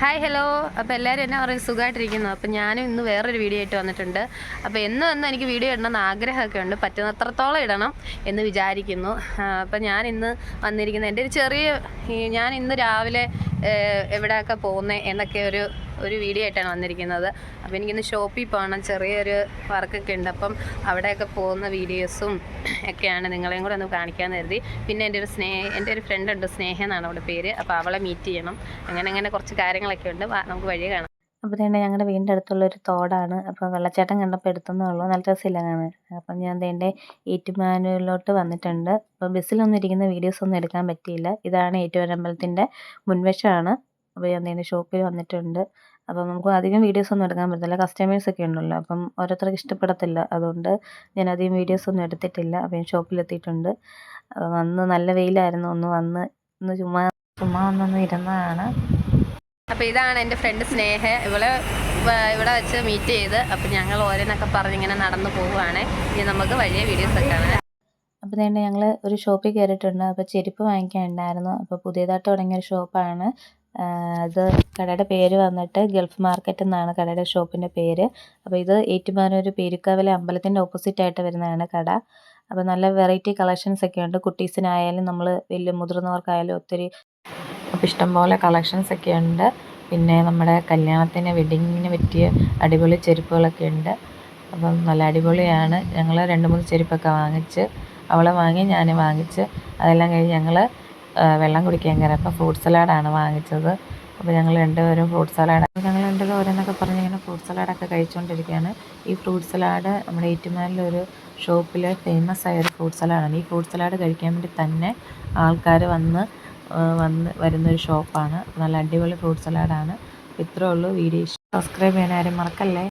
Hi hello അപ്പോൾ എല്ലാവരും എന്നെ പറയും സുഖമായിട്ടിരിക്കുന്നു അപ്പോൾ ഞാനും ഇന്ന് വേറൊരു വീഡിയോ ആയിട്ട് വന്നിട്ടുണ്ട്. അപ്പോൾ എന്നും എന്നും എനിക്ക് വീഡിയോ ഇടണമെന്ന് ആഗ്രഹമൊക്കെ ഉണ്ട്. പറ്റുന്നത്രത്തോളം ഇടണം എന്ന് വിചാരിക്കുന്നു. അപ്പോൾ ഞാൻ ഇന്ന് വന്നിരിക്കുന്നത് എന്റെ ഒരു ചെറിയ ഞാൻ ഇന്ന് രാവിലെ എവിടെയൊക്കെ പോകുന്നത് എന്നൊക്കെ ഒരു ഒരു വീഡിയോ ആയിട്ടാണ് വന്നിരിക്കുന്നത്. അപ്പോൾ എനിക്കിന്ന് ഷോപ്പിൽ പോകണം ചെറിയൊരു വർക്കൊക്കെ ഉണ്ട്. അപ്പം അവിടെയൊക്കെ പോകുന്ന വീഡിയോസും ഒക്കെയാണ് നിങ്ങളെയും കൂടെ ഒന്ന് കാണിക്കാൻ കരുതി. പിന്നെ എന്റെ ഒരു സ്നേഹ എന്റെ ഒരു ഫ്രണ്ട് ഉണ്ട്. സ്നേഹ എന്നാണ് അവിടെ പേര്. അപ്പോൾ അവളെ മീറ്റ് ചെയ്യണം. അങ്ങനെ അങ്ങനെ കുറച്ച് കാര്യങ്ങളൊക്കെ ഉണ്ട്. നമുക്ക് വഴി കാണാം. അപ്പോൾ തന്നെ ഞങ്ങളുടെ വീടിന്റെ അടുത്തുള്ള ഒരു തോടാണ്. അപ്പോൾ വെള്ളച്ചാട്ടം കണ്ടപ്പോൾ എടുത്തെന്നേ ഉള്ളൂ. നല്ല രസമില്ല അപ്പം ഞാൻ എന്റെ ഏറ്റുമാനൂരിലോട്ട് വന്നിട്ടുണ്ട്. അപ്പോൾ ബസ്സിലൊന്നും ഇരിക്കുന്ന വീഡിയോസ് ഒന്നും എടുക്കാൻ പറ്റിയില്ല. ഇതാണ് ഏറ്റുമാനമ്പലത്തിന്റെ മുൻവശമാണ്. അപ്പോൾ ഞാൻ എന്റെ ഷോപ്പിൽ വന്നിട്ടുണ്ട്. അപ്പം നമുക്ക് അധികം വീഡിയോസ് ഒന്നും എടുക്കാൻ പറ്റില്ല കസ്റ്റമേഴ്സൊക്കെ ഉണ്ടല്ലോ. അപ്പം ഓരോരുത്തർക്ക് ഇഷ്ടപ്പെടത്തില്ല. അതുകൊണ്ട് ഞാൻ അധികം വീഡിയോസ് ഒന്നും എടുത്തിട്ടില്ല. അപ്പം ഞാൻ ഷോപ്പിലെത്തിയിട്ടുണ്ട്. വന്ന് നല്ല വെയിലായിരുന്നു. ഒന്ന് വന്ന് ഒന്ന് ചുമ്മാ ചുമ്മാ ഒന്നൊന്ന് ഇരുന്നതാണ്. അപ്പോൾ ഇതാണ് എന്റെ ഫ്രണ്ട് സ്നേഹ. ഇവളെ ഇവിടെ വെച്ച് മീറ്റ് ചെയ്ത്. അപ്പോൾ ഞങ്ങൾ ഓരോന്നൊക്കെ പറഞ്ഞ് ഇങ്ങനെ നടന്നു പോവുകയാണ്. ഇനി നമുക്ക് വലിയ വീഡിയോസ് ഒക്കെ അപ്പൊ അപ്പോൾ തന്നെ ഞങ്ങൾ ഒരു ഷോപ്പിൽ കയറിയിട്ടുണ്ട് അപ്പോൾ ചെരുപ്പ് വാങ്ങിക്കാനുണ്ടായിരുന്നു. അപ്പോൾ പുതിയതായിട്ട് തുടങ്ങിയ ഒരു ഷോപ്പാണ് അത് കടയുടെ പേര് വന്നിട്ട് ഗൾഫ് മാർക്കറ്റ് എന്നാണ് കടയുടെ ഷോപ്പിന്റെ പേര്. അപ്പോൾ ഇത് ഏറ്റുമാനൂർ പേരുക്കാവിലെ അമ്പലത്തിന്റെ ഓപ്പോസിറ്റ് ആയിട്ട് വരുന്നതാണ് കട. അപ്പോൾ നല്ല വെറൈറ്റി കളക്ഷൻസ് ഒക്കെ ഉണ്ട്. കുട്ടീസിനായാലും നമ്മൾ വലിയ മുതിർന്നവർക്കായാലും ഒത്തിരി അപ്പോൾ ഇഷ്ടംപോലെ കളക്ഷൻസ് ഒക്കെ ഉണ്ട്. പിന്നെ നമ്മുടെ കല്യാണത്തിന് വെഡിങ്ങിന് പറ്റിയ അടിപൊളി ചെരുപ്പുകളൊക്കെ ഉണ്ട്. അപ്പം നല്ല അടിപൊളിയാണ്. ഞങ്ങൾ രണ്ട് മൂന്ന് ചെരുപ്പൊക്കെ വാങ്ങിച്ച് അവളെ വാങ്ങി ഞാൻ വാങ്ങിച്ച്. അതെല്ലാം കഴിഞ്ഞ് ഞങ്ങൾ വെള്ളം കുടിക്കാൻ കയറിയപ്പോൾ ഫ്രൂട്ട് സലാഡാണ് വാങ്ങിച്ചത്. അപ്പോൾ ഞങ്ങൾ രണ്ടുപേരും ഫ്രൂട്ട് സലാഡ് ഞങ്ങൾ രണ്ടുപേരും ഓരോന്നൊക്കെ പറഞ്ഞ് ഇങ്ങനെ ഫ്രൂട്ട് സലാഡൊക്കെ കഴിച്ചുകൊണ്ടിരിക്കുകയാണ് ഈ ഫ്രൂട്ട് സലാഡ് നമ്മുടെ ഏറ്റുമാലിലൊരു ഷോപ്പിലെ ഫേമസ് ആയ ഒരു ഫ്രൂട്ട് സലാഡാണ് ഈ ഫ്രൂട്ട് സലാഡ് കഴിക്കാൻ വേണ്ടി തന്നെ ആൾക്കാർ വന്ന് വന്ന് വരുന്നൊരു ഷോപ്പാണ്. നല്ല അടിപൊളി ഫ്രൂട്ട് സലാഡാണ്. ഇത്രയേ ഉള്ളൂ. വീഡിയോ സബ്സ്ക്രൈബ് ചെയ്യാൻ ആരും മറക്കല്ലേ?